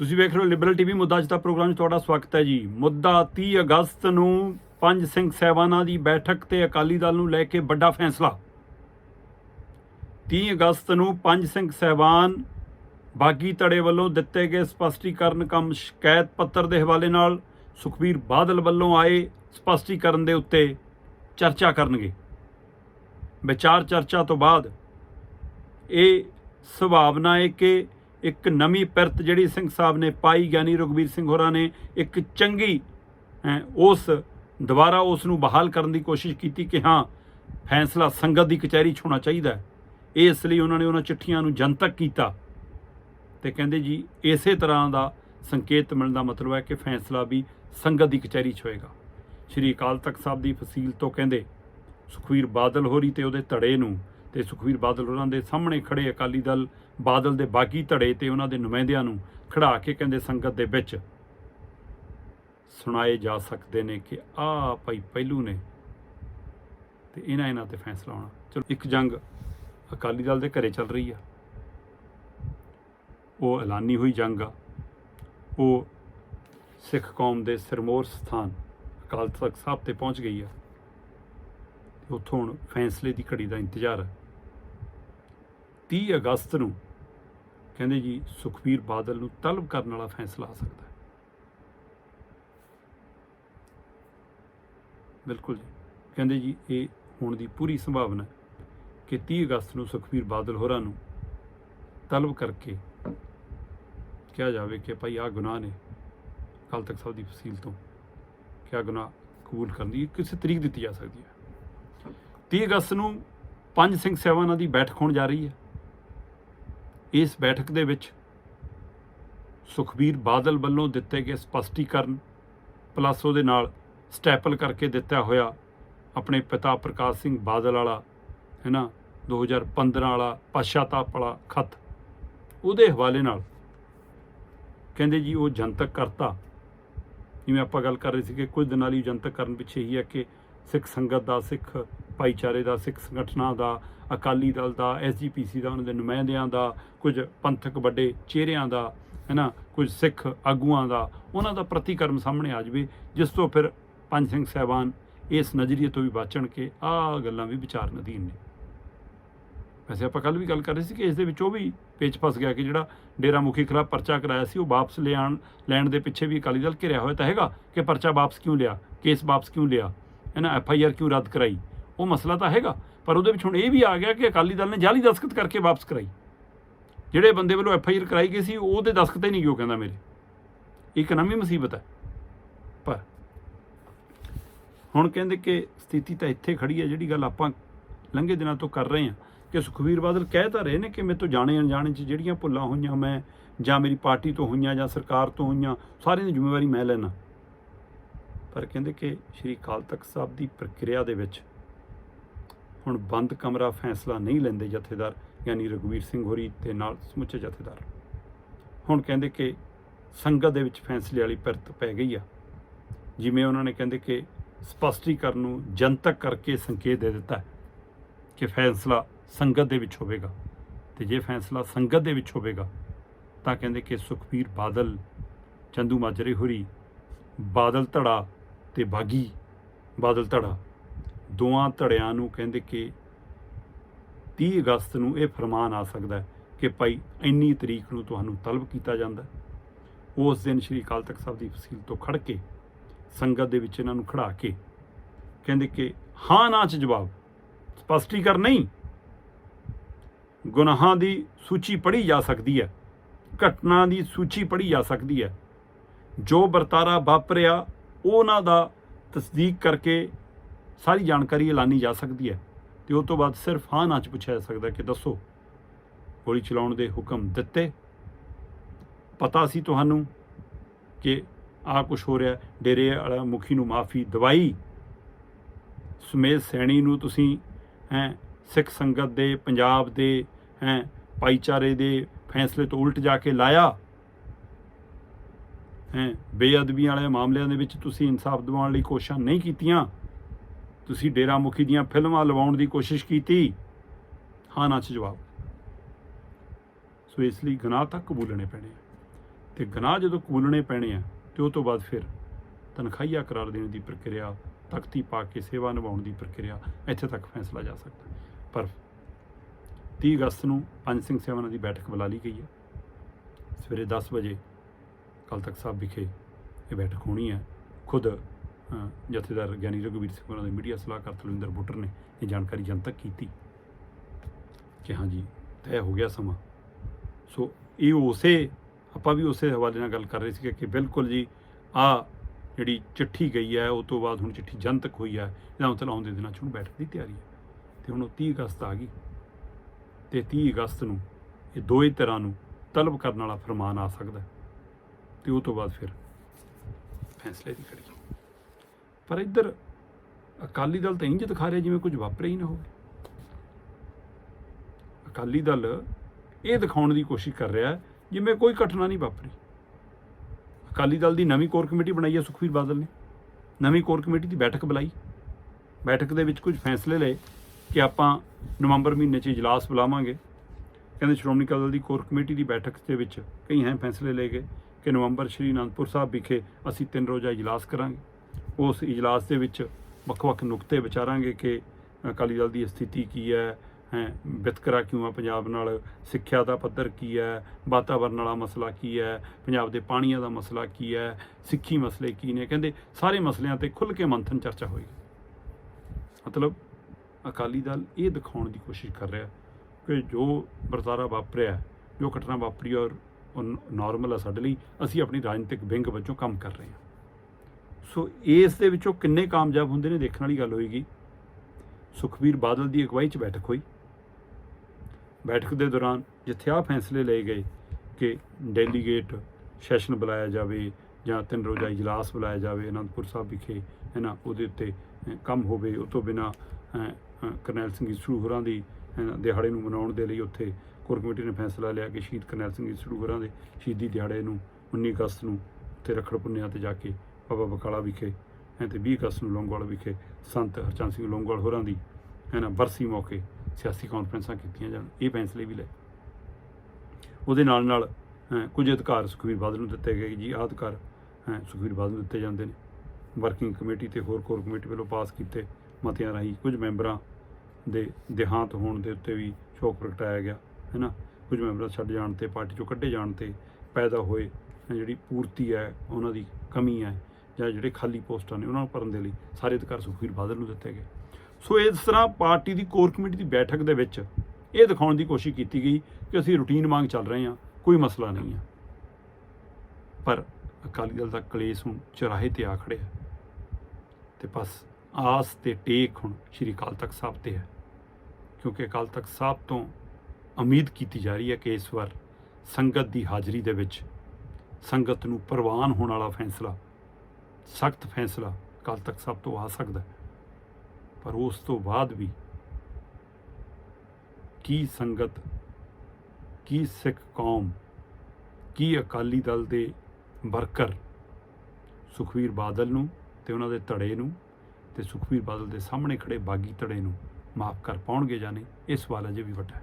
ਤੁਸੀਂ ਵੇਖ ਰਹੇ ਹੋ ਲਿਬਰਲ ਟੀਵੀ ਮੁੱਦਾ ਅੱਜ ਦਾ ਪ੍ਰੋਗਰਾਮ 'ਚ ਤੁਹਾਡਾ ਸਵਾਗਤ ਹੈ ਜੀ। ਮੁੱਦਾ 30 ਅਗਸਤ ਨੂੰ ਪੰਜ ਸਿੰਘ ਸਹਿਬਾਨਾਂ ਦੀ ਬੈਠਕ ਤੇ ਅਕਾਲੀ ਦਲ ਨੂੰ ਲੈ ਕੇ ਵੱਡਾ ਫੈਸਲਾ। 30 ਅਗਸਤ ਨੂੰ ਪੰਜ ਸਿੰਘ ਸਹਿਬਾਨ ਬਾਗੀ ਧੜੇ ਵੱਲੋਂ ਦਿੱਤੇ ਗਏ ਸਪਸ਼ਟੀਕਰਨ ਕੰਮ ਸ਼ਿਕਾਇਤ ਪੱਤਰ ਦੇ ਹਵਾਲੇ ਨਾਲ ਸੁਖਬੀਰ ਬਾਦਲ ਵੱਲੋਂ ਆਏ ਸਪਸ਼ਟੀਕਰਨ ਦੇ ਉੱਤੇ ਚਰਚਾ ਕਰਨਗੇ। ਵਿਚਾਰ ਚਰਚਾ ਤੋਂ ਬਾਅਦ ਇਹ ਸੁਭਾਵਨਾ ਹੈ ਕਿ ਇੱਕ ਨਵੀਂ ਪਿਰਤ ਜਿਹੜੀ ਸਿੰਘ ਸਾਹਿਬ ਨੇ ਪਾਈ, ਗਿਆਨੀ ਰਘਵੀਰ ਸਿੰਘ ਹੋਰਾਂ ਨੇ ਇੱਕ ਚੰਗੀ ਉਸ ਦੁਬਾਰਾ ਉਸ ਨੂੰ ਬਹਾਲ ਕਰਨ ਦੀ ਕੋਸ਼ਿਸ਼ ਕੀਤੀ ਕਿ ਹਾਂ, ਫੈਸਲਾ ਸੰਗਤ ਦੀ ਕਚਹਿਰੀ 'ਚ ਹੋਣਾ ਚਾਹੀਦਾ ਹੈ। ਇਸ ਲਈ ਉਹਨਾਂ ਨੇ ਉਹਨਾਂ ਚਿੱਠੀਆਂ ਨੂੰ ਜਨਤਕ ਕੀਤਾ ਤੇ ਕਹਿੰਦੇ ਜੀ, ਇਸੇ ਤਰ੍ਹਾਂ ਦਾ ਸੰਕੇਤ ਮਿਲਣ ਦਾ ਮਤਲਬ ਹੈ ਕਿ ਫੈਸਲਾ ਵੀ ਸੰਗਤ ਦੀ ਕਚਹਿਰੀ 'ਚ ਹੋਏਗਾ। ਸ਼੍ਰੀ ਅਕਾਲ ਤਖਤ ਸਾਹਿਬ ਦੀ ਫਸੀਲ ਤੋਂ ਕਹਿੰਦੇ, ਸੁਖਵੀਰ ਬਾਦਲ ਹੋਰੀ ਤੇ ਉਹਦੇ ਧੜੇ ਨੂੰ ਤੇ ਸੁਖਵੀਰ ਬਾਦਲ ਉਹਨਾਂ ਦੇ ਸਾਹਮਣੇ ਖੜੇ ਅਕਾਲੀ ਦਲ ਬਾਦਲ ਦੇ ਬਾਗੀ ਧੜੇ ਤੇ ਉਹਨਾਂ ਦੇ ਨੁਮਾਇੰਦਿਆਂ ਨੂੰ ਖੜਾ ਕੇ ਕਹਿੰਦੇ ਸੰਗਤ ਦੇ ਵਿੱਚ, ਸੁਣਾਏ ਜਾ ਸਕਦੇ ਨੇ ਕਿ ਆ ਭਾਈ ਪਹਿਲੂ ਨੇ ਤੇ ਇਹਨਾਂ ਇਹਨਾਂ ਤੇ ਫੈਸਲਾ ਹੋਣਾ। ਚਲੋ, ਇੱਕ ਜੰਗ ਅਕਾਲੀ ਦਲ ਦੇ ਘਰੇ ਚੱਲ ਰਹੀ ਆ। ਉਹ ਐਲਾਨੀ ਹੋਈ ਜੰਗ ਆ। ਉਹ ਸਿੱਖ ਕੌਮ ਦੇ ਸਿਰਮੌਰ ਸਥਾਨ ਅਕਾਲ ਤਖਤ ਸਾਹਿਬ ਤੇ ਪਹੁੰਚ ਗਈ ਆ। ਉੱਥੋਂ ਹੁਣ ਫੈਸਲੇ ਦੀ ਘੜੀ ਦਾ ਇੰਤਜ਼ਾਰ ਹੈ 30 ਅਗਸਤ ਨੂੰ ਕਹਿੰਦੇ ਜੀ ਸੁਖਬੀਰ ਬਾਦਲ ਨੂੰ ਤਲਬ ਕਰਨ ਵਾਲਾ ਫੈਸਲਾ ਆ ਸਕਦਾ ਹੈ। ਬਿਲਕੁਲ ਜੀ। ਕਹਿੰਦੇ ਜੀ, ਇਹ ਹੋਣ ਦੀ ਪੂਰੀ ਸੰਭਾਵਨਾ ਕਿ 30 ਅਗਸਤ ਨੂੰ ਸੁਖਬੀਰ ਬਾਦਲ ਹੋਰਾਂ ਨੂੰ ਤਲਬ ਕਰਕੇ ਕਿਹਾ ਜਾਵੇ ਕਿ ਭਾਈ ਆ ਗੁਨਾਹ ਨੇ ਕੱਲ ਤੱਕ ਸਾਹਿਬ ਦੀ ਫਸੀਲ ਤੋਂ ਕਿਆ ਗੁਨਾਹ ਕਬੂਲ ਕਰਨ ਦੀ ਕਿਸੇ ਤਰੀਕ ਦਿੱਤੀ ਜਾ ਸਕਦੀ ਹੈ। 30 ਅਗਸਤ ਨੂੰ ਪੰਜ ਸਿੰਘ ਸਹਿਬਾਨਾਂ ਦੀ ਬੈਠਕ ਹੋਣ ਜਾ ਰਹੀ ਹੈ। ਇਸ ਬੈਠਕ ਦੇ ਵਿੱਚ ਸੁਖਬੀਰ ਬਾਦਲ ਵੱਲੋਂ ਦਿੱਤੇ ਗਏ ਸਪਸ਼ਟੀਕਰਨ ਪਲੱਸ ਉਹਦੇ ਨਾਲ ਸਟੈਪਲ ਕਰਕੇ ਦਿੱਤਾ ਹੋਇਆ ਆਪਣੇ ਪਿਤਾ ਪ੍ਰਕਾਸ਼ ਸਿੰਘ ਬਾਦਲ ਵਾਲਾ ਹੈ ਨਾ 2015 ਵਾਲਾ ਪਛਾਤਾਪ ਵਾਲਾ ਖਤ, ਉਹਦੇ ਹਵਾਲੇ ਨਾਲ ਕਹਿੰਦੇ ਜੀ ਉਹ ਜਨਤਕ ਕਰਤਾ। ਜਿਵੇਂ ਆਪਾਂ ਗੱਲ ਕਰ ਰਹੇ ਸੀ ਕਿ ਕੁਝ ਦਿਨਾਂ ਲਈ ਜਨਤਕ ਕਰਨ ਪਿੱਛੇ ਹੀ ਹੈ ਕਿ ਸਿੱਖ ਸੰਗਤ ਦਾ, ਸਿੱਖ ਭਾਈਚਾਰੇ ਦਾ, ਸਿੱਖ ਸੰਗਠਨਾਂ ਦਾ, ਅਕਾਲੀ ਦਲ ਦਾ ਐਸਜੀਪੀਸੀ ਦਾ, ਉਹਨਾਂ ਦੇ ਨੁਮਾਇੰਦਿਆਂ ਦਾ, ਕੁਝ ਪੰਥਕ ਵੱਡੇ ਚਿਹਰਿਆਂ ਦਾ ਹੈ ਨਾ ਕੁਝ ਸਿੱਖ ਆਗੂਆਂ ਦਾ, ਉਹਨਾਂ ਦਾ ਪ੍ਰਤੀਕਰਮ ਸਾਹਮਣੇ ਆ ਜਾਵੇ, ਜਿਸ ਤੋਂ ਫਿਰ ਪੰਜ ਸਿੰਘ ਸਹਿਬਾਨ ਇਸ ਨਜ਼ਰੀਏ ਤੋਂ ਵੀ ਬਚਣ ਕੇ ਆਹ ਗੱਲਾਂ ਵੀ ਵਿਚਾਰ ਅਧੀਨ ਨੇ। ਵੈਸੇ ਆਪਾਂ ਕੱਲ ਵੀ ਗੱਲ ਕਰ ਰਹੇ ਸੀ ਕਿ ਇਸ ਦੇ ਵਿੱਚ ਉਹ ਵੀ ਪੇਚ ਫਸ ਗਿਆ ਕਿ ਜਿਹੜਾ ਡੇਰਾ ਮੁਖੀ ਖਿਲਾਫ ਪਰਚਾ ਕਰਾਇਆ ਸੀ, ਉਹ ਵਾਪਸ ਲਿਆਣ ਲੈਣ ਦੇ ਪਿੱਛੇ ਵੀ ਅਕਾਲੀ ਦਲ ਘਿਰਿਆ ਹੋਇਆ ਤਾਂ ਹੈਗਾ ਕਿ ਪਰਚਾ ਵਾਪਸ ਕਿਉਂ ਲਿਆ? ਕੇਸ ਵਾਪਸ ਕਿਉਂ ਲਿਆ? ਹੈ ਨਾ ਐਫ ਆਈ ਆਰ ਕਿਉਂ ਰੱਦ ਕਰਾਈ? ਉਹ ਮਸਲਾ ਤਾਂ ਹੈਗਾ, ਪਰ ਉਹਦੇ ਵਿੱਚ ਹੁਣ ਇਹ ਵੀ ਆ ਗਿਆ ਕਿ ਅਕਾਲੀ ਦਲ ਨੇ ਜਾਲੀ ਦਸਖਤ ਕਰਕੇ ਵਾਪਸ ਕਰਾਈ। ਜਿਹੜੇ ਬੰਦੇ ਵੱਲੋਂ ਐਫ ਆਈ ਆਰ ਕਰਾਈ ਗਈ ਸੀ ਉਹਦੇ ਦਸਖਤ ਹੀ ਨਹੀਂ ਕਿਉਂ ਕਹਿੰਦਾ ਮੇਰੇ। ਇੱਕ ਨਵੀਂ ਮੁਸੀਬਤ ਹੈ। ਪਰ ਹੁਣ ਕਹਿੰਦੇ ਕਿ ਸਥਿਤੀ ਤਾਂ ਇੱਥੇ ਖੜੀ ਹੈ, ਜਿਹੜੀ ਗੱਲ ਆਪਾਂ ਲੰਘੇ ਦਿਨਾਂ ਤੋਂ ਕਰ ਰਹੇ ਹਾਂ, ਕਿ ਸੁਖਵੀਰ ਬਾਦਲ ਕਹਿ ਤਾਂ ਰਹੇ ਨੇ ਕਿ ਮੇਰੇ ਤੋਂ ਜਾਣੇ ਅਣਜਾਣੇ ਚ ਜਿਹੜੀਆਂ ਭੁੱਲਾਂ ਹੋਈਆਂ ਮੈਂ ਜਾਂ ਮੇਰੀ ਪਾਰਟੀ ਤੋਂ ਹੋਈਆਂ ਜਾਂ ਸਰਕਾਰ ਤੋਂ ਹੋਈਆਂ, ਸਾਰਿਆਂ ਦੀ ਜ਼ਿੰਮੇਵਾਰੀ ਮੈਂ ਲੈਣਾ ਪਰ ਕਹਿੰਦੇ ਕਿ ਸ਼੍ਰੀ ਅਕਾਲ ਤਖਤ ਸਾਹਿਬ ਦੀ ਪ੍ਰਕਿਰਿਆ ਦੇ ਵਿੱਚ ਹੁਣ ਬੰਦ ਕਮਰਾ ਫੈਸਲਾ ਨਹੀਂ ਲੈਂਦੇ ਜਥੇਦਾਰ, ਯਾਨੀ ਰਘਵੀਰ ਸਿੰਘ ਹੋਰੀ ਤੇ ਨਾਲ ਸਮੁੱਚੇ ਜਥੇਦਾਰ। ਹੁਣ ਕਹਿੰਦੇ ਕਿ ਸੰਗਤ ਦੇ ਵਿੱਚ ਫੈਸਲੇ ਵਾਲੀ ਪਿਰਤ ਪੈ ਗਈ ਆ। ਜਿਵੇਂ ਉਹਨਾਂ ਨੇ ਕਹਿੰਦੇ ਕਿ ਸਪਸ਼ਟੀਕਰਨ ਨੂੰ ਜਨਤਕ ਕਰਕੇ ਸੰਕੇਤ ਦੇ ਦਿੱਤਾ ਕਿ ਫੈਸਲਾ ਸੰਗਤ ਦੇ ਵਿੱਚ ਹੋਵੇਗਾ। ਤੇ ਜੇ ਫੈਸਲਾ ਸੰਗਤ ਦੇ ਵਿੱਚ ਹੋਵੇਗਾ, ਤਾਂ ਕਹਿੰਦੇ ਕਿ ਸੁਖਬੀਰ ਬਾਦਲ, ਚੰਦੂ ਮਾਜਰੇ ਹੋਰੀ, ਬਾਦਲ ਧੜਾ ਤੇ ਬਾਗੀ, ਬਾਦਲ ਧੜਾ। ਦੋਆਂ ਧੜਿਆਂ ਨੂੰ ਕਹਿੰਦੇ ਕਿ 30 ਅਗਸਤ ਨੂੰ ਇਹ ਫਰਮਾਨ ਆ ਸਕਦਾ ਕਿ ਭਾਈ ਇੰਨੀ ਤਰੀਕ ਨੂੰ ਤੁਹਾਨੂੰ ਤਲਬ ਕੀਤਾ ਜਾਂਦਾ ਉਸ ਦਿਨ ਸ਼੍ਰੀ ਅਕਾਲ ਤਖਤ ਸਾਹਿਬ ਦੀ ਫਸੀਲ ਤੋਂ ਖੜ ਕੇ ਸੰਗਤ ਦੇ ਵਿੱਚ ਇਹਨਾਂ ਨੂੰ ਖੜਾ ਕੇ ਕਹਿੰਦੇ ਕਿ, ਹਾਂ ਨਾ ਚ ਜਵਾਬ ਸਪਸ਼ਟੀਕਰਨ ਨਹੀਂ। ਗੁਨਾਹਾਂ ਦੀ ਸੂਚੀ ਪੜ੍ਹੀ ਜਾ ਸਕਦੀ ਹੈ, ਘਟਨਾ ਦੀ ਸੂਚੀ ਪੜ੍ਹੀ ਜਾ ਸਕਦੀ ਹੈ। ਜੋ ਵਰਤਾਰਾ ਵਾਪਰਿਆ ਉਹਨਾਂ ਦਾ ਤਸਦੀਕ ਕਰਕੇ ਸਾਰੀ ਜਾਣਕਾਰੀ ਐਲਾਨੀ ਜਾ ਸਕਦੀ ਹੈ। ਤੇ ਉਸ ਤੋਂ ਬਾਅਦ ਸਿਰਫ ਹਾਂ ਨਾ ਚ ਪੁੱਛਿਆ ਜਾ ਸਕਦਾ ਕਿ ਦੱਸੋ, ਗੋਲੀ ਚਲਾਉਣ ਦੇ ਹੁਕਮ ਦਿੱਤੇ। ਪਤਾ ਸੀ ਤੁਹਾਨੂੰ ਕਿ ਆਹ ਕੁਝ ਹੋ ਰਿਹਾ, ਡੇਰੇ ਵਾਲਾ ਮੁਖੀ ਨੂੰ ਮਾਫੀ ਦਵਾਈ। ਸੁਮੇਧ ਸੈਣੀ ਨੂੰ ਤੁਸੀਂ, ਹੈ, ਸਿੱਖ ਸੰਗਤ ਦੇ, ਪੰਜਾਬ ਦੇ, ਹੈ, ਭਾਈਚਾਰੇ ਦੇ ਫੈਸਲੇ ਤੋਂ ਉਲਟ ਜਾ ਕੇ ਲਾਇਆ। ਹੈ ਬੇਅਦਬੀਆਂ ਵਾਲੇ ਮਾਮਲਿਆਂ ਦੇ ਵਿੱਚ ਤੁਸੀਂ ਇਨਸਾਫ ਦਿਵਾਉਣ ਲਈ ਕੋਸ਼ਿਸ਼ਾਂ ਨਹੀਂ ਕੀਤੀਆਂ। ਤੁਸੀਂ ਡੇਰਾ ਮੁਖੀ ਦੀਆਂ ਫਿਲਮਾਂ ਲਵਾਉਣ ਦੀ ਕੋਸ਼ਿਸ਼ ਕੀਤੀ। ਹਾਂ, ਨਾ, ਚ ਜਵਾਬ। ਸੋ ਇਸ ਲਈ ਗੁਨਾਹ ਤਾਂ ਕਬੂਲਣੇ ਪੈਣੇ ਆ। ਤੇ ਗਨਾਹ ਜਦੋਂ ਕਬੂਲਣੇ ਪੈਣੇ ਆ, ਤੇ ਉਹ ਤੋਂ ਬਾਅਦ ਫਿਰ ਤਨਖਾਹੀਆ ਕਰਾਰ ਦੇਣ ਦੀ ਪ੍ਰਕਿਰਿਆ, ਤਖਤੀ ਪਾ ਕੇ ਸੇਵਾ ਨਿਭਾਉਣ ਦੀ ਪ੍ਰਕਿਰਿਆ, ਇੱਥੇ ਤੱਕ ਫੈਸਲਾ ਜਾ ਸਕਦਾ। ਪਰ 30 ਅਗਸਤ ਨੂੰ ਪੰਜ ਸਿੰਘ ਸੇਵਾਵਾਂ ਦੀ ਬੈਠਕ ਬੁਲਾ ਲਈ ਗਈ ਹੈ। ਸਵੇਰੇ 10 ਵਜੇ ਅਕਾਲ ਤਖ਼ਤ ਸਾਹਿਬ ਵਿਖੇ ਇਹ ਬੈਠਕ ਹੋਣੀ ਹੈ। ਖੁਦ ਜਥੇਦਾਰ ਗਿਆਨੀ ਰਘੁਵੀਰ ਸਿੰਘ ਉਹਨਾਂ ਦੇ ਮੀਡੀਆ ਸਲਾਹਕਾਰ ਤਲਵਿੰਦਰ ਬੁੱਟਰ ਨੇ ਇਹ ਜਾਣਕਾਰੀ ਜਨਤਕ ਕੀਤੀ ਕਿ ਹਾਂਜੀ ਤੈਅ ਹੋ ਗਿਆ ਸਮਾਂ। ਸੋ ਇਹ ਉਸੇ, ਆਪਾਂ ਵੀ ਉਸੇ ਹਵਾਲੇ ਨਾਲ ਗੱਲ ਕਰ ਰਹੇ ਸੀ ਕਿ ਬਿਲਕੁਲ ਜੀ, ਆ ਜਿਹੜੀ ਚਿੱਠੀ ਗਈ ਹੈ, ਉਹ ਤੋਂ ਬਾਅਦ ਹੁਣ ਚਿੱਠੀ ਜਨਤਕ ਹੋਈ ਹੈ, ਇਹਦਾ ਮਤਲਬ ਆਉਂਦੇ ਦਿਨਾਂ 'ਚ ਹੁਣ ਬੈਠਕ ਦੀ ਤਿਆਰੀ ਹੈ। ਤੇ ਹੁਣ ਉਹ 30 ਅਗਸਤ ਆ ਗਈ। ਤੇ 30 ਅਗਸਤ ਨੂੰ ਇਹ ਦੋਏ ਤਰ੍ਹਾਂ ਨੂੰ ਤਲਬ ਕਰਨ ਵਾਲਾ ਫਰਮਾਨ ਆ ਸਕਦਾ ਹੈ। ਤੇ ਉਹ ਤੋਂ ਬਾਅਦ ਫਿਰ ਫੈਸਲੇ ਦੀ ਘੜੀ। ਪਰ ਇੱਧਰ ਅਕਾਲੀ ਦਲ ਤਾਂ ਇੰਜ ਦਿਖਾ ਰਿਹਾ ਜਿਵੇਂ ਕੁਝ ਵਾਪਰਿਆ ਹੀ ਨਾ ਹੋਵੇ। ਅਕਾਲੀ ਦਲ ਇਹ ਦਿਖਾਉਣ ਦੀ ਕੋਸ਼ਿਸ਼ ਕਰ ਰਿਹਾ ਜਿਵੇਂ ਕੋਈ ਘਟਨਾ ਨਹੀਂ ਵਾਪਰੀ। ਅਕਾਲੀ ਦਲ ਦੀ ਨਵੀਂ ਕੋਰ ਕਮੇਟੀ ਬਣਾਈ ਹੈ ਸੁਖਬੀਰ ਬਾਦਲ ਨੇ। ਨਵੀਂ ਕੋਰ ਕਮੇਟੀ ਦੀ ਬੈਠਕ ਬੁਲਾਈ। ਬੈਠਕ ਦੇ ਵਿੱਚ ਕੁਝ ਫੈਸਲੇ ਲਏ ਕਿ ਆਪਾਂ ਨਵੰਬਰ ਮਹੀਨੇ 'ਚ ਇਜਲਾਸ ਬੁਲਾਵਾਂਗੇ। ਕਹਿੰਦੇ ਸ਼੍ਰੋਮਣੀ ਅਕਾਲੀ ਦਲ ਦੀ ਕੋਰ ਕਮੇਟੀ ਦੀ ਬੈਠਕ ਦੇ ਵਿੱਚ ਕਈ ਅਹਿਮ ਫੈਸਲੇ ਲਏ ਗਏ। ਕਿ ਨਵੰਬਰ ਸ਼੍ਰੀ ਅਨੰਦਪੁਰ ਸਾਹਿਬ ਵਿਖੇ ਅਸੀਂ ਤਿੰਨ ਰੋਜ਼ਾ ਇਜਲਾਸ ਕਰਾਂਗੇ। ਉਸ ਇਜਲਾਸ ਦੇ ਵਿੱਚ ਵੱਖ-ਵੱਖ ਨੁਕਤੇ ਵਿਚਾਰਾਂਗੇ ਕਿ ਅਕਾਲੀ ਦਲ ਦੀ ਸਥਿਤੀ ਕੀ ਹੈ ਹੈ ਵਿਤਕਰਾ ਕਿਉਂ ਆ ਪੰਜਾਬ ਨਾਲ, ਸਿੱਖਿਆ ਦਾ ਪੱਧਰ ਕੀ ਹੈ ਵਾਤਾਵਰਣ ਵਾਲਾ ਮਸਲਾ ਕੀ ਹੈ, ਪੰਜਾਬ ਦੇ ਪਾਣੀਆਂ ਦਾ ਮਸਲਾ ਕੀ ਹੈ, ਸਿੱਖੀ ਮਸਲੇ ਕੀ ਨੇ, ਕਹਿੰਦੇ ਸਾਰੇ ਮਸਲਿਆਂ ਤੇ ਖੁੱਲ੍ਹ ਕੇ ਮੰਥਨ ਚਰਚਾ ਹੋਏਗੀ ਮਤਲਬ ਅਕਾਲੀ ਦਲ ਇਹ ਦਿਖਾਉਣ ਦੀ ਕੋਸ਼ਿਸ਼ ਕਰ ਰਿਹਾ ਕਿ ਜੋ ਵਰਤਾਰਾ ਵਾਪਰਿਆ, ਜੋ ਘਟਨਾ ਵਾਪਰੀ ਔਰ ਨਾਰਮਲ ਆ ਸਾਡੇ ਲਈ ਅਸੀਂ ਆਪਣੀ ਰਾਜਨੀਤਿਕ ਵਿੰਗ ਵਜੋਂ ਕੰਮ ਕਰ ਰਹੇ ਹਾਂ। ਸੋ ਇਸ ਦੇ ਵਿੱਚੋਂ ਕਿੰਨੇ ਕਾਮਯਾਬ ਹੁੰਦੇ ਨੇ ਦੇਖਣ ਵਾਲੀ ਗੱਲ ਹੋਏਗੀ। ਸੁਖਬੀਰ ਬਾਦਲ ਦੀ ਅਗਵਾਈ 'ਚ ਬੈਠਕ ਹੋਈ। ਬੈਠਕ ਦੇ ਦੌਰਾਨ ਜਿੱਥੇ ਆ ਫੈਸਲੇ ਲਏ ਗਏ ਕਿ ਡੈਲੀਗੇਟ ਸੈਸ਼ਨ ਬੁਲਾਇਆ ਜਾਵੇ ਜਾਂ ਤਿੰਨ ਰੋਜ਼ਾ ਇਜਲਾਸ ਬੁਲਾਇਆ ਜਾਵੇ ਅਨੰਦਪੁਰ ਸਾਹਿਬ ਵਿਖੇ ਹੈ ਨਾ ਉਹਦੇ ਉੱਤੇ ਕੰਮ ਹੋਵੇ ਉਹ ਤੋਂ ਬਿਨਾ ਕਰਨੈਲ ਸਿੰਘ ਈਸੜੂ ਹੋਰਾਂ ਦੀ ਅ, ਦਿਹਾੜੇ ਨੂੰ ਮਨਾਉਣ ਦੇ ਲਈ ਉੱਥੇ ਕੋਰ ਕਮੇਟੀ ਨੇ ਫੈਸਲਾ ਲਿਆ ਕਿ ਸ਼ਹੀਦ ਕਰਨੈਲ ਸਿੰਘ ਈਸੜੂ ਹੋਰਾਂ ਦੇ ਸ਼ਹੀਦੀ ਦਿਹਾੜੇ ਨੂੰ 19 ਅਗਸਤ ਨੂੰ ਉੱਥੇ ਰੱਖੜ ਪੁੰਨਿਆ ਤੇ ਜਾ ਕੇ ਬਾਬਾ ਬਕਾਲਾ ਵਿਖੇ ਹੈ ਤੇ 20 ਅਗਸਤ ਨੂੰ ਲੌਂਗੋਵਾਲ ਵਿਖੇ ਸੰਤ ਹਰਚੰਦ ਸਿੰਘ ਲੌਂਗੋਵਾਲ ਹੋਰਾਂ ਦੀ ਹੈ ਨਾ ਬਰਸੀ ਮੌਕੇ ਸਿਆਸੀ ਕਾਨਫਰੰਸਾਂ ਕੀਤੀਆਂ ਜਾਣ। ਇਹ ਫੈਸਲੇ ਵੀ ਲਏ। ਉਹਦੇ ਨਾਲ ਨਾਲ ਕੁਝ ਅਧਿਕਾਰ ਸੁਖਬੀਰ ਬਾਦਲ ਨੂੰ ਦਿੱਤੇ ਗਏ ਜੀ ਆਹ ਅਧਿਕਾਰ ਅ, ਸੁਖਬੀਰ ਬਾਦਲ ਨੂੰ ਦਿੱਤੇ ਜਾਂਦੇ ਨੇ। ਵਰਕਿੰਗ ਕਮੇਟੀ ਤੇ ਹੋਰ ਕੋਰ ਕਮੇਟੀ ਵੱਲੋਂ ਪਾਸ ਕੀਤੇ ਮਤਿਆਂ ਰਾਹੀਂ ਕੁਝ ਮੈਂਬਰਾਂ ਦੇ ਦੇਹਾਂਤ ਹੋਣ ਦੇ ਉੱਤੇ ਵੀ ਸ਼ੋਕ ਪ੍ਰਗਟਾਇਆ ਗਿਆ। ਹੈ ਨਾ ਕੁਝ ਮੈਂਬਰਾਂ ਛੱਡ ਜਾਣ ਤੇ, ਪਾਰਟੀ ਚੋਂ ਕੱਢੇ ਜਾਣ ਤੇ ਪੈਦਾ ਹੋਏ ਜਿਹੜੀ ਪੂਰਤੀ ਹੈ, ਉਹਨਾਂ ਦੀ ਕਮੀ ਹੈ, ਜਾਂ ਜਿਹੜੇ ਖਾਲੀ ਪੋਸਟਾਂ ਨੇ, ਉਹਨਾਂ ਨੂੰ ਭਰਨ ਦੇ ਲਈ ਸਾਰੇ ਅਧਿਕਾਰ ਸੁਖਬੀਰ ਬਾਦਲ ਨੂੰ ਦਿੱਤੇ ਗਏ। ਸੋ ਇਸ ਤਰ੍ਹਾਂ ਪਾਰਟੀ ਦੀ ਕੋਰ ਕਮੇਟੀ ਦੀ ਬੈਠਕ ਦੇ ਵਿੱਚ ਇਹ ਦਿਖਾਉਣ ਦੀ ਕੋਸ਼ਿਸ਼ ਕੀਤੀ ਗਈ ਕਿ ਅਸੀਂ ਰੂਟੀਨ ਵਾਂਗ ਚੱਲ ਰਹੇ ਹਾਂ, ਕੋਈ ਮਸਲਾ ਨਹੀਂ ਹੈ। ਪਰ ਅਕਾਲੀ ਦਲ ਦਾ ਕਲੇਸ਼ ਹੁਣ ਚੁਰਾਹੇ ਤੇ ਆ ਖੜਿਆ ਤੇ ਬਸ ਆਸ ਤੇ ਟੇਕ ਹੁਣ ਸ਼੍ਰੀ ਅਕਾਲ ਤਖਤ ਸਾਹਿਬ ਤੇ ਹੈ। ਕਿਉਂਕਿ ਅਕਾਲ ਤਖਤ ਸਾਹਿਬ ਤੋਂ ਉਮੀਦ ਕੀਤੀ ਜਾ ਰਹੀ ਹੈ ਕਿ ਇਸ ਵਾਰ ਸੰਗਤ ਦੀ ਹਾਜ਼ਰੀ ਦੇ ਵਿੱਚ ਸੰਗਤ ਨੂੰ ਪ੍ਰਵਾਨ ਹੋਣ ਵਾਲਾ ਫੈਸਲਾ, ਸਖਤ ਫੈਸਲਾ ਅਕਾਲ ਤੱਕ ਸਭ ਤੋਂ ਆ ਸਕਦਾ ਪਰ ਉਸ ਤੋਂ ਬਾਅਦ ਵੀ ਕੀ ਸੰਗਤ, ਕੀ ਸਿੱਖ ਕੌਮ, ਕੀ ਅਕਾਲੀ ਦਲ ਦੇ ਵਰਕਰ ਸੁਖਵੀਰ ਬਾਦਲ ਨੂੰ ਤੇ ਉਹਨਾਂ ਦੇ ਧੜੇ ਨੂੰ ਤੇ ਸੁਖਵੀਰ ਬਾਦਲ ਦੇ ਸਾਹਮਣੇ ਖੜੇ ਬਾਗੀ ਧੜੇ ਨੂੰ ਮਾਫ ਕਰ ਪਾਉਣਗੇ ਜਾਂ ਨਹੀਂ ਇਹ ਸਵਾਲ ਅਜੇ ਵੀ ਵੱਡਾ ਹੈ।